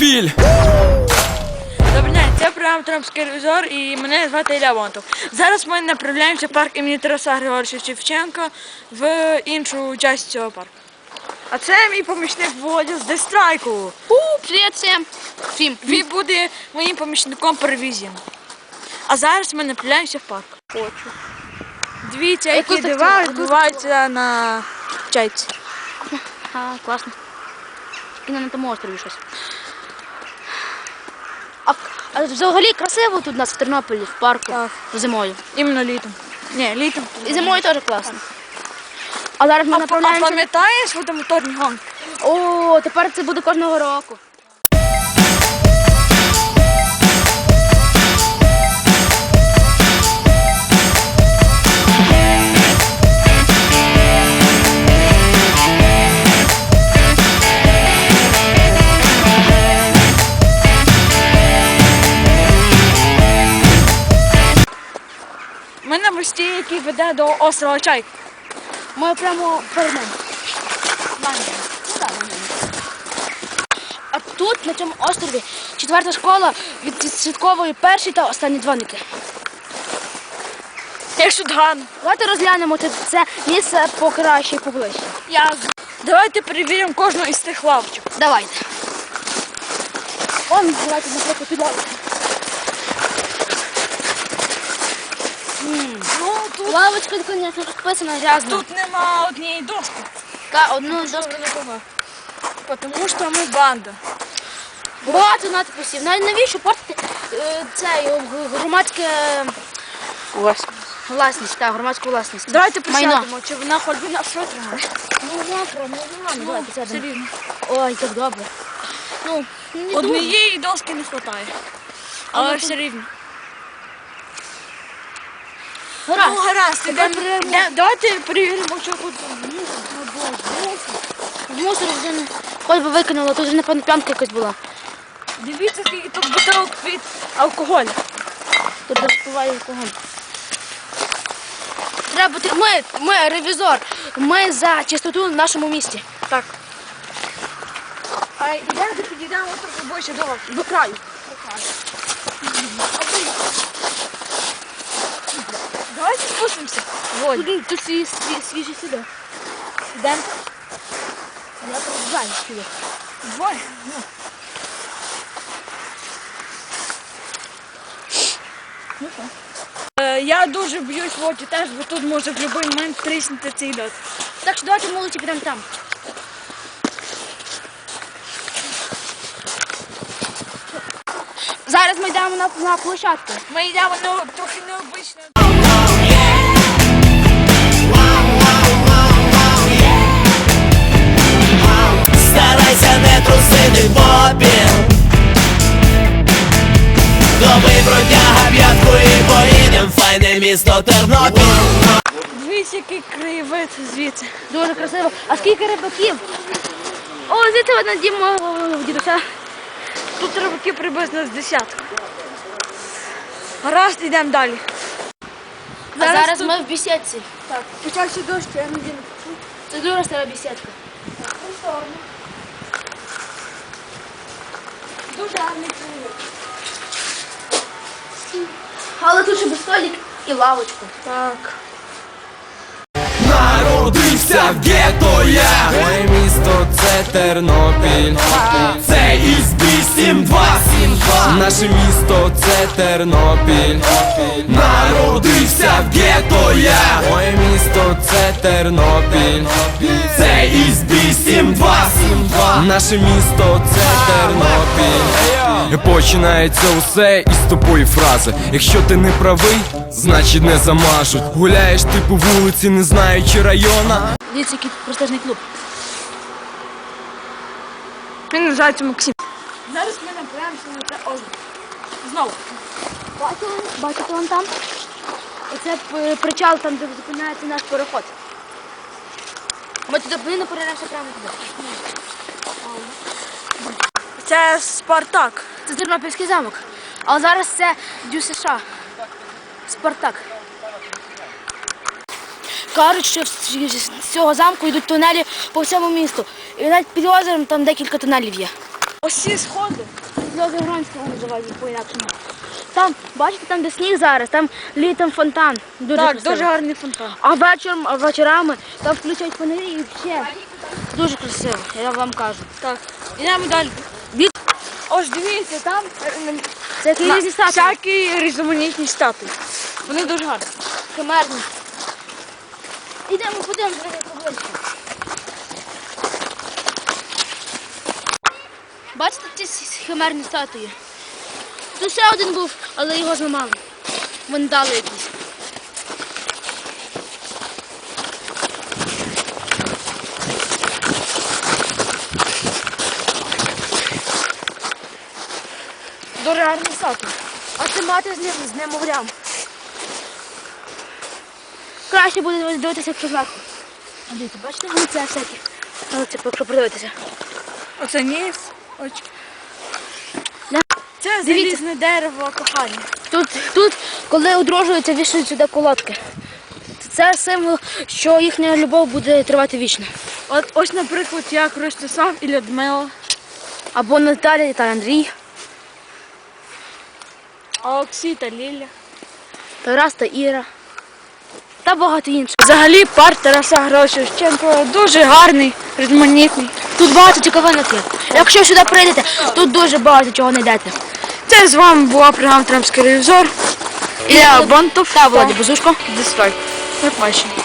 Тернопіль! Добрий день, це програма Трампський ревізор і мене звати Ілля Вонтов. Зараз ми направляємося в парк імені Тараса Григоровича Шевченка в іншу частину цього парку. А це мій помічник Володя з Дестрайку. Привіт всім. Всім. Він буде моїм помічником по ревізіям. А зараз ми направляємося в парк. Хочу. Дивіться, які так дива відбуваються на чайці. А, класно. І на тому острові щось. А, а взагалі красиво тут у нас в Тернополі, в парку. Так. Зимою. Іменно літом. Ні, літом. І зимою теж класно. А зараз ми А, а направляємося. пам'ятаєш водомоторні гонки? О, тепер це буде кожного року. Ми на мості, який веде до острова Чайк. Ми прямо перед нами. А тут, на цьому острові, четверта школа відсвятковує перші та останні дзвоники. Я шутган. Давайте розглянемо це, це місце покраще і поближче. Я... Давайте перевіримо кожну із цих лавочок. Давайте. Вон, давайте, наприклад, під лавочку. Ну, тут, Лавочка, звісно, розписана грязно. тут нема однієї дошки. Та, одну доску. Тому що ми банда. Багато надписів. Навіщо портити е, цей громадське власність, так, громадську власність. Давайте Майно. чи вона хоч нас що тримає. Ну, мокро, ну, ну, давайте сядемо. Ой, як добре. Ну, не. Однієї доски не вистачає. Але ну, все рівно. Гаразд. Ну, гаразд, ідемо. перевіримо. Давайте перевіримо, що тут. В мусор вже не... Хоч би викинула, тут вже напевно п'янка якась була. Дивіться, скільки тут бутилок від алкоголю. Тут розпиває алкоголь. Треба бути. Ми, ми ревізор. Ми за чистоту в нашому місті. Так. А йдемо, підійдемо трохи ближче до вас. До краю. Давайте спустимося. Тут, свіжі, свіжі сюди. Йдемо. Я проїжджаю сюди. Двоє. Ну. Е, Я дуже б'юсь в очі теж, бо тут може в будь-який момент тріснути цей лід. Так що давайте молодці підемо там. Зараз ми йдемо на, на площадку. Ми йдемо ну, трохи необично. Старайся не трусити попіл Добий бродяга п'ятку і поїдем в файне місто Тернопіль Дивіться, який краєвид звідси. Дуже красиво. А скільки рибаків? О, видно дім мого дідуся. Тут рибаки приблизно з десятку. Гаразд, йдемо далі. А зараз тут- ми в бісідці. Так, почався дощ, я не діну. Це дуже стара бісідка. Дуже гарний краєвид. Але бы столик и лавочку. Так. Народився в гетто я. Моє місто це Тернопіль. Це із 8-2 Наше місто це Тернопіль. Народився в гетто я. Моє місто це Тернопіль Це із 8-2 Наше місто це Тернопіль Починається усе із тупої фрази Якщо ти не правий, значить не замажуть Гуляєш ти по вулиці, не знаючи района Дивіться, який престижний клуб. Він називається Максим. Зараз ми направляємося на це озеро. Знову. Бачили? Бачите вон там? Оце причал там, де зупиняється наш переход. Ми туди повинні перейдемося прямо туди. Це Спартак. Це Тернопільський замок. А зараз це Дю США. Спартак. Кажуть, що з з цього замку йдуть тунелі по всьому місту. І навіть під озером там декілька тунелів є. Ось ці сходи. Злозогранського називають їх по-інакшому. Там, бачите, там де сніг зараз, там літом фонтан. Дуже Так, красиво. дуже гарний фонтан. А вечором, а вечорами там включають фонарі і все. Дуже красиво, я вам кажу. Так. Ідемо далі. Від... Ось дивіться, там е, Це які на- різні статуї. всякі різноманітні статуї. Вони дуже гарні. Химерні. Ідемо, подивимося, поближче. Бачите ці химерні статуї? Тут ще один був, але його зламали. Вандали якісь. Дуже гарні статуї. А це мати з ним з немовлям. Краще буде дивитися, якщо зверху. А Дивіться, бачите, лиця всякі. Лиця, якщо подивитися. Оце ніс. Ось. Це Дивіться. залізне дерево кохання. Тут, тут, коли одружуються, вішають сюди колодки. Це символ, що їхня любов буде тривати вічно. От ось, наприклад, як Ростислав і Людмила. Або Наталя та Андрій, Олексій та Ліля. Тарас та Іра. Та багато інших. Взагалі парк Тараса Григорія Шевченка дуже гарний, різноманітний. Тут багато цікавинок є. Якщо сюди прийдете, тут дуже багато чого знайдете. Це з вами була програма Трампський ревізор. Ілля Бонтов Та Володя Бузушко. Дизлайк. Як побачення.